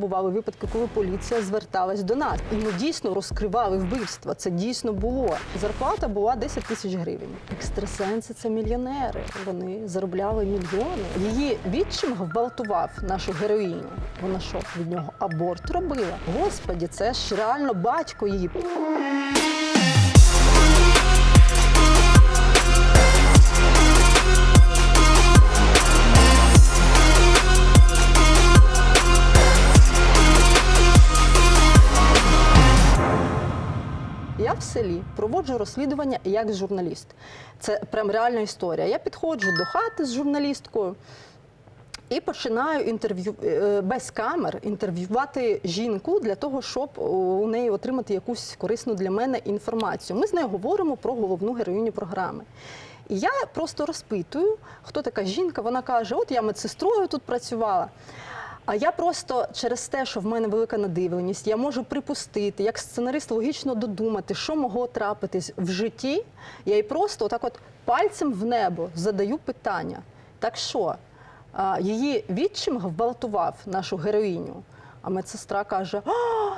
Бували випадки, коли поліція зверталась до нас, і ми дійсно розкривали вбивства. Це дійсно було. Зарплата була 10 тисяч гривень. Екстрасенси це мільйонери. Вони заробляли мільйони. Її відчим гвалтував нашу героїню. Вона що від нього аборт робила? Господі, це ж реально батько її. Селі проводжу розслідування як журналіст. Це прям реальна історія. Я підходжу до хати з журналісткою і починаю інтерв'ю е, без камер інтерв'ювати жінку для того, щоб у неї отримати якусь корисну для мене інформацію. Ми з нею говоримо про головну героїню програми. І я просто розпитую, хто така жінка. Вона каже: От я медсестрою тут працювала. А я просто через те, що в мене велика надивленість, я можу припустити, як сценарист логічно додумати, що могло трапитись в житті. Я їй просто отак от пальцем в небо задаю питання. Так що, її відчим гвалтував нашу героїню? А медсестра каже: а,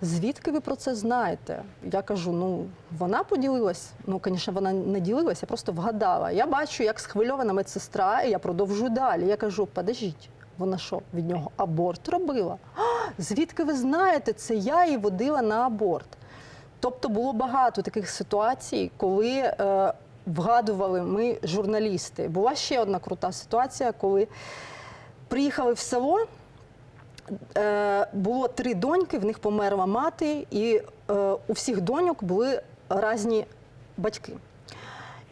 звідки ви про це знаєте? Я кажу: ну вона поділилась. Ну, звісно, вона не ділилась, я просто вгадала. Я бачу, як схвильована медсестра, і я продовжую далі. Я кажу, подождіть, вона що, від нього аборт робила? А, звідки ви знаєте? Це я її водила на аборт. Тобто було багато таких ситуацій, коли е, вгадували ми журналісти. Була ще одна крута ситуація, коли приїхали в село. Е, було три доньки, в них померла мати, і е, у всіх доньок були різні батьки.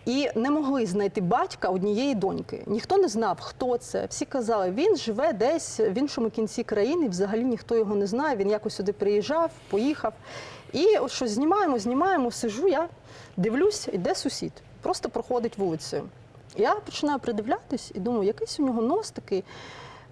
І не могли знайти батька однієї доньки. Ніхто не знав, хто це. Всі казали, він живе десь в іншому кінці країни, взагалі ніхто його не знає. Він якось сюди приїжджав, поїхав. І от що знімаємо, знімаємо, сижу, я дивлюсь, іде сусід, просто проходить вулицею. Я починаю придивлятись і думаю, якийсь у нього нос такий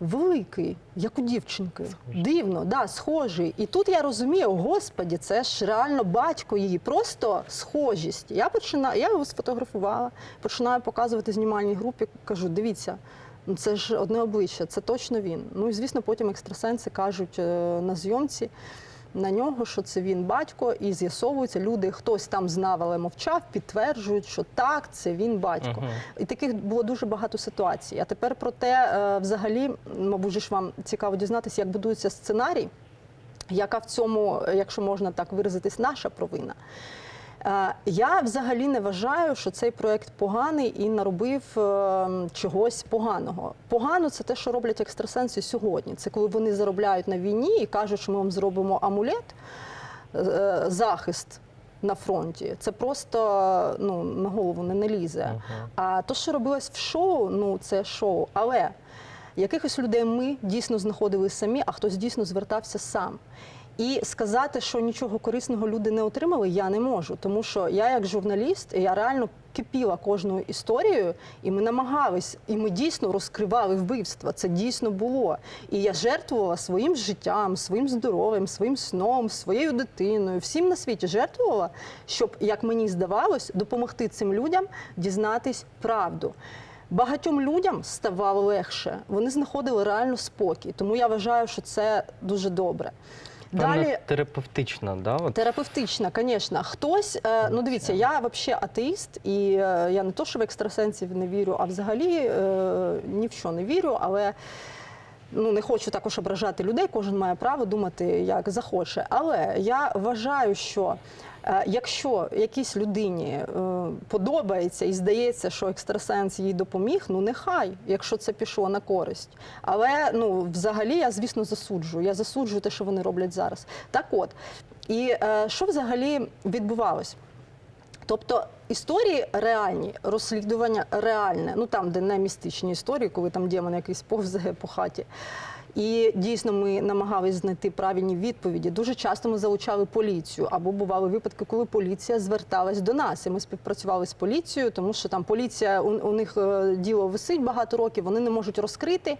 великий, як у дівчинки. Дивно, да, схожий. І тут я розумію, господі, це ж реально батько її, просто схожість. Я починаю, я його сфотографувала, починаю показувати знімальній групі, кажу, дивіться. ну Це ж одне обличчя, це точно він. Ну і звісно, потім екстрасенси кажуть е, на зйомці на нього, що це він батько, і з'ясовується, люди, хтось там знав, але мовчав, підтверджують, що так, це він батько. Мгм. І таких було дуже багато ситуацій. А тепер про те, е, взагалі, мабуть, ж вам цікаво дізнатися, як будується сценарій, яка в цьому, якщо можна так виразитись, наша провина. Е, Я взагалі не вважаю, що цей проект поганий і наробив е, чогось поганого. Погано це те, що роблять екстрасенси сьогодні. Це коли вони заробляють на війні і кажуть, що ми вам зробимо амулет, е, захист на фронті. Це просто ну, на голову не, не лізе. Мгм. А то, що робилось в шоу, ну це шоу. Але якихось людей ми дійсно знаходили самі, а хтось дійсно звертався сам. І сказати, що нічого корисного люди не отримали, я не можу. Тому що я, як журналіст, я реально кипіла кожною історією, і ми намагались, і ми дійсно розкривали вбивства. Це дійсно було. І я жертвувала своїм життям, своїм здоров'ям, своїм сном, своєю дитиною, всім на світі жертвувала, щоб, як мені здавалось, допомогти цим людям дізнатись правду. Багатьом людям ставало легше, вони знаходили реально спокій. Тому я вважаю, що це дуже добре. Далі терапевтична, да? От? терапевтична, звісно. Хтось, е, ну дивіться, я взагалі атеїст, і е, я не то, що в екстрасенсів не вірю, а взагалі е, ні в що не вірю, але. Ну, не хочу також ображати людей, кожен має право думати, як захоче. Але я вважаю, що якщо якійсь людині е, подобається і здається, що екстрасенс їй допоміг, ну нехай, якщо це пішло на користь. Але ну, взагалі я, звісно, засуджую. Я засуджую те, що вони роблять зараз. Так от, і е, що взагалі відбувалось? Тобто історії реальні, розслідування реальне, ну там, де не містичні історії, коли там демон якийсь повзає по хаті. І дійсно ми намагались знайти правильні відповіді. Дуже часто ми залучали поліцію, або бували випадки, коли поліція зверталась до нас. І ми співпрацювали з поліцією, тому що там поліція у, у них е, діло висить багато років, вони не можуть розкрити.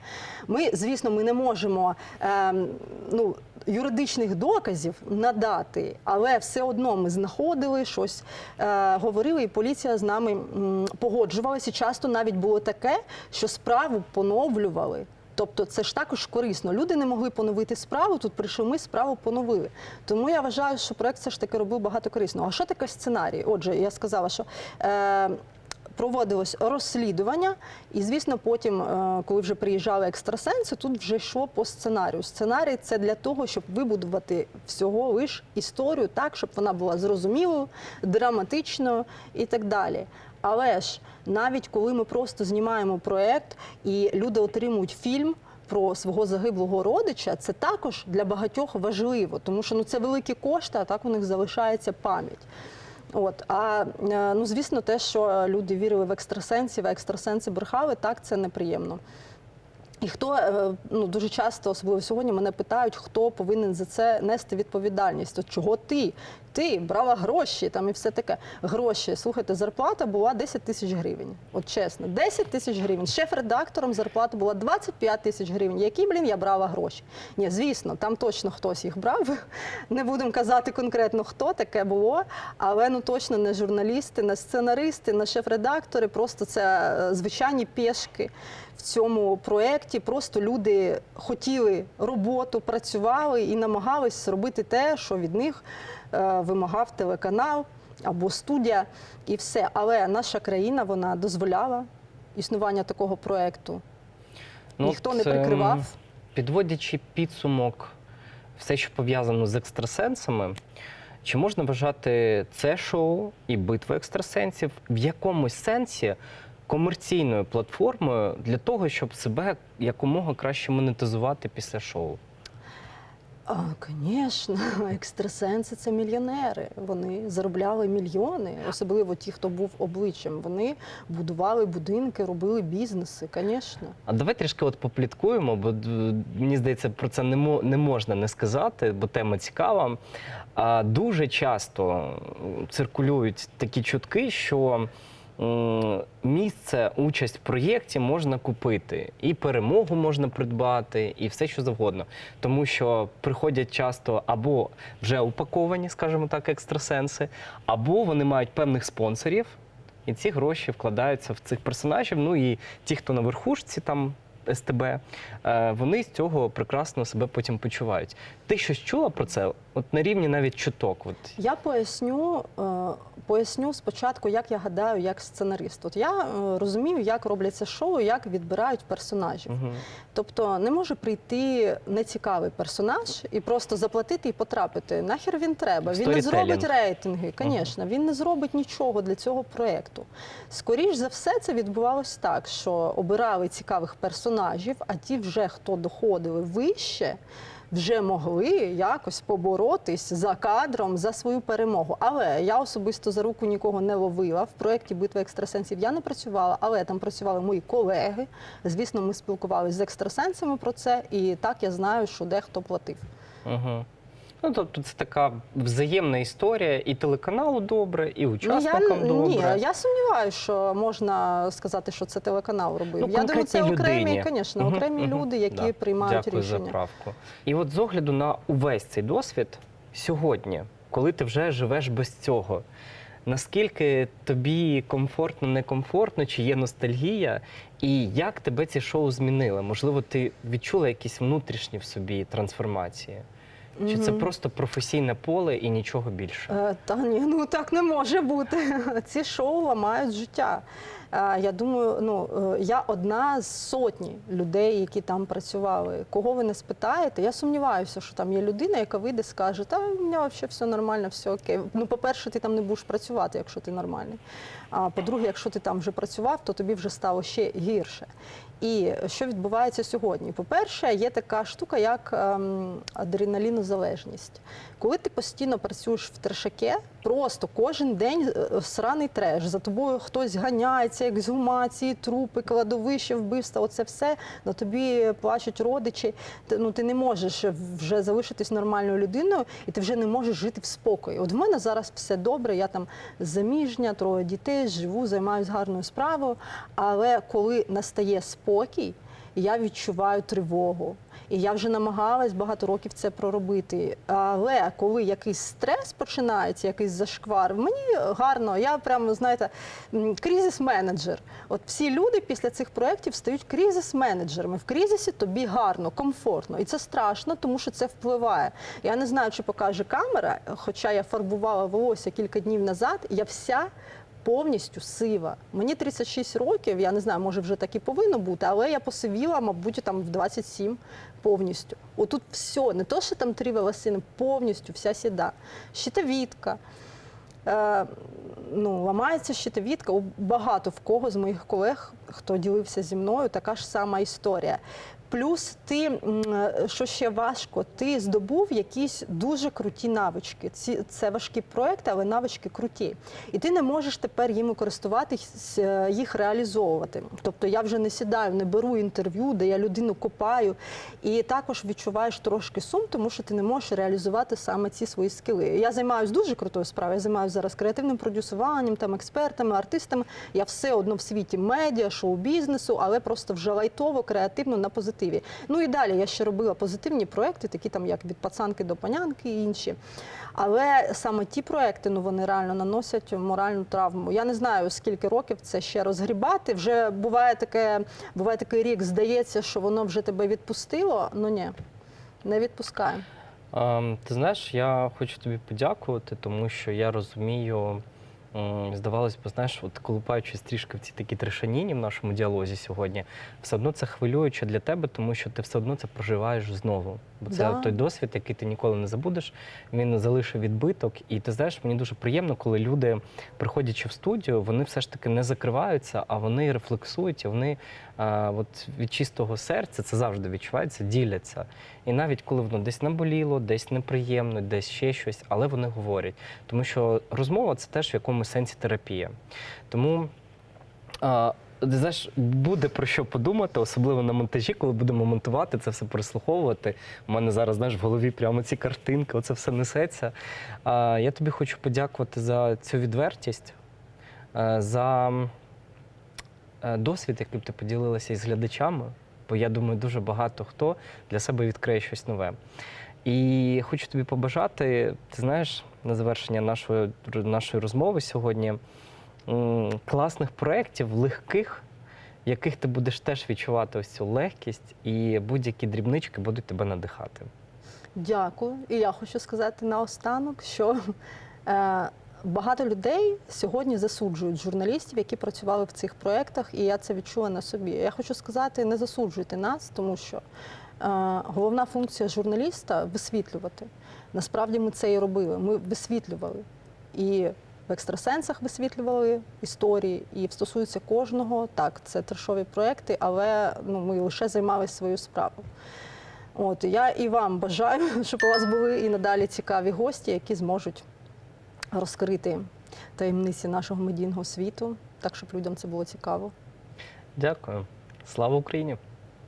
Ми, звісно, ми не можемо. ем, ну, юридичних доказів надати, але все одно ми знаходили щось, е, говорили, і поліція з нами погоджувалася. Часто навіть було таке, що справу поновлювали. Тобто це ж також корисно. Люди не могли поновити справу. Тут прийшли ми справу поновили. Тому я вважаю, що проект все ж таки робив багато корисного. А що таке сценарій? Отже, я сказала, що. Е, Проводилось розслідування, і звісно, потім, е, коли вже приїжджали екстрасенси, тут вже йшло по сценарію. Сценарій це для того, щоб вибудувати всього лиш історію так, щоб вона була зрозумілою, драматичною і так далі. Але ж навіть коли ми просто знімаємо проект і люди отримують фільм. Про свого загиблого родича це також для багатьох важливо, тому що ну це великі кошти, а так у них залишається пам'ять. От а е, ну звісно, те, що люди вірили в екстрасенсів, а екстрасенси брехали, так це неприємно. І хто е, ну дуже часто, особливо сьогодні, мене питають, хто повинен за це нести відповідальність. От чого ти? Ти брала гроші там і все таке. Гроші. Слухайте, зарплата була 10 тисяч гривень. От чесно, 10 тисяч гривень. Шеф-редактором зарплата була 25 тисяч гривень. Які, блін, я брала гроші? Ні, звісно, там точно хтось їх брав. Не будемо казати конкретно, хто таке було, але ну точно не журналісти, не сценаристи, не шеф-редактори. Просто це е, звичайні пішки в цьому проєкті. Просто люди хотіли роботу, працювали і намагались зробити те, що від них е, вимагав телеканал або студія, і все. Але наша країна вона дозволяла існування такого проєкту. Ніхто не це, м, прикривав. Підводячи підсумок, все, що пов'язано з екстрасенсами, чи можна вважати це шоу і битву екстрасенсів в якомусь сенсі комерційною платформою для того, щоб себе якомога краще монетизувати після шоу? А, Звісно, екстрасенси це мільйонери. Вони заробляли мільйони, особливо ті, хто був обличчям. Вони будували будинки, робили бізнеси, звісно. А давай трішки от попліткуємо, бо мені здається, про це не, мо- можна не сказати, бо тема цікава. А дуже часто циркулюють такі чутки, що місце, участь в проєкті можна купити, і перемогу можна придбати, і все, що завгодно. Тому що приходять часто або вже упаковані, скажімо так, екстрасенси, або вони мають певних спонсорів. І ці гроші вкладаються в цих персонажів. Ну і ті, хто на верхушці там СТБ, е, вони з цього прекрасно себе потім почувають. Ти щось чула про це? От на рівні навіть чуток. От Я поясню, е, поясню спочатку, як я гадаю, як сценарист. От я е, розумію, як робляться шоу, як відбирають персонажів. Угу. Тобто не може прийти нецікавий персонаж і просто заплатити і потрапити. Нахер він треба. Він не зробить рейтинги, звісно, він не зробить нічого для цього проєкту. Скоріш за все, це відбувалось так, що обирали цікавих персонажів, а ті, вже хто доходили вище. Вже могли якось поборотись за кадром за свою перемогу. Але я особисто за руку нікого не ловила. В проєкті Битва екстрасенсів я не працювала, але там працювали мої колеги. Звісно, ми спілкувалися з екстрасенсами про це, і так я знаю, що дехто платив. Угу. Ну, тобто це така взаємна історія, і телеканалу добре, і Ну, учасникам я, добре. ні, я сумніваюся, що можна сказати, що це телеканал робив. Ну, я думаю, це окремі, звісно, окремі мгм. люди, які Да. приймають Дякую рішення. за правку. І от з огляду на увесь цей досвід сьогодні, коли ти вже живеш без цього, наскільки тобі комфортно, некомфортно, чи є ностальгія, і як тебе ці шоу змінили? Можливо, ти відчула якісь внутрішні в собі трансформації? Чи це просто професійне поле і нічого більше? Е, Та ні, ну так не може бути. Ці шоу ламають життя. Е, Я думаю, ну е, я одна з сотні людей, які там працювали. Кого ви не спитаєте? Я сумніваюся, що там є людина, яка вийде, скаже, та у мене взагалі все нормально, все окей. Ну, по-перше, ти там не будеш працювати, якщо ти нормальний. А по-друге, якщо ти там вже працював, то тобі вже стало ще гірше. І що відбувається сьогодні? По-перше, є така штука, як ем, адреналінозалежність. Коли ти постійно працюєш в трешаке, просто кожен день е, сраний треш. За тобою хтось ганяється, ексгумації, трупи, кладовище, вбивства. Оце все на тобі плачуть родичі. Ти, ну, ти не можеш вже залишитись нормальною людиною, і ти вже не можеш жити в спокої. От в мене зараз все добре. Я там заміжня, троє дітей, живу, займаюся гарною справою. Але коли настає спокій. І я відчуваю тривогу. І я вже намагалась багато років це проробити. Але коли якийсь стрес починається, якийсь зашквар, мені гарно, я прямо, знаєте, кризис-менеджер. От всі люди після цих проєктів стають кризис-менеджерами. В кризисі тобі гарно, комфортно. І це страшно, тому що це впливає. Я не знаю, чи покаже камера, хоча я фарбувала волосся кілька днів назад, я вся повністю сива. Мені 36 років, я не знаю, може вже так і повинно бути, але я посивіла, мабуть, там в 27 повністю. Отут все, не то, що там три волосини, повністю вся сіда. Щитовідка. Ну, ламається щитовідка. У багато в кого з моїх колег, хто ділився зі мною, така ж сама історія. Плюс ти, що ще важко, ти здобув якісь дуже круті навички. Ці це важкі проекти, але навички круті. І ти не можеш тепер їми користуватись, е, їх реалізовувати. Тобто я вже не сідаю, не беру інтерв'ю, де я людину копаю. І також відчуваєш трошки сум, тому що ти не можеш реалізувати саме ці свої скіли. Я займаюся дуже крутою справою. Я займаюся зараз креативним продюсуванням, там експертами, артистами. Я все одно в світі медіа, шоу-бізнесу, але просто вже лайтово, креативно на позитиві. Ну і далі я ще робила позитивні проекти, такі там як від пацанки до панянки і інші. Але саме ті проекти, ну вони реально наносять моральну травму. Я не знаю, скільки років це ще розгрібати. Вже буває таке, буває такий рік, здається, що воно вже тебе відпустило. Ну ні, не відпускає. Ем, Ти знаєш, я хочу тобі подякувати, тому що я розумію, здавалось би, знаєш, от колупаючись трішки в цій такій трешаніні в нашому діалозі сьогодні, все одно це хвилююче для тебе, тому що ти все одно це проживаєш знову. Бо це Да. той досвід, який ти ніколи не забудеш, він залишив відбиток. І ти знаєш, мені дуже приємно, коли люди, приходячи в студію, вони все ж таки не закриваються, а вони рефлексують, і вони а, от від чистого серця це завжди відчувається, діляться. І навіть коли воно десь наболіло, десь неприємно, десь ще щось, але вони говорять. Тому що розмова це теж в якомусь сенсі терапія. Тому. А, знаєш, буде про що подумати, особливо на монтажі, коли будемо монтувати це все переслуховувати. У мене зараз знаєш, в голові прямо ці картинки, оце все несеться. А, я тобі хочу подякувати за цю відвертість, е, за е, досвід, яким ти поділилася із глядачами, бо я думаю, дуже багато хто для себе відкриє щось нове. І хочу тобі побажати, ти знаєш, на завершення нашої, нашої розмови сьогодні класних проєктів, легких, в яких ти будеш теж відчувати ось цю легкість, і будь-які дрібнички будуть тебе надихати. Дякую. І я хочу сказати наостанок, що е, багато людей сьогодні засуджують журналістів, які працювали в цих проєктах, і я це відчула на собі. Я хочу сказати, не засуджуйте нас, тому що головна функція журналіста висвітлювати. Насправді ми це і робили. Ми висвітлювали. І в екстрасенсах висвітлювали історії, і стосується кожного. Так, це трешові проекти, але ну, ми лише займалися своєю справою. От я і вам бажаю, щоб у вас були і надалі цікаві гості, які зможуть розкрити таємниці нашого медійного світу, так щоб людям це було цікаво. Дякую. Слава Україні!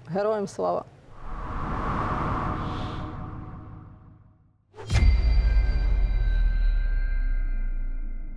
Героям слава!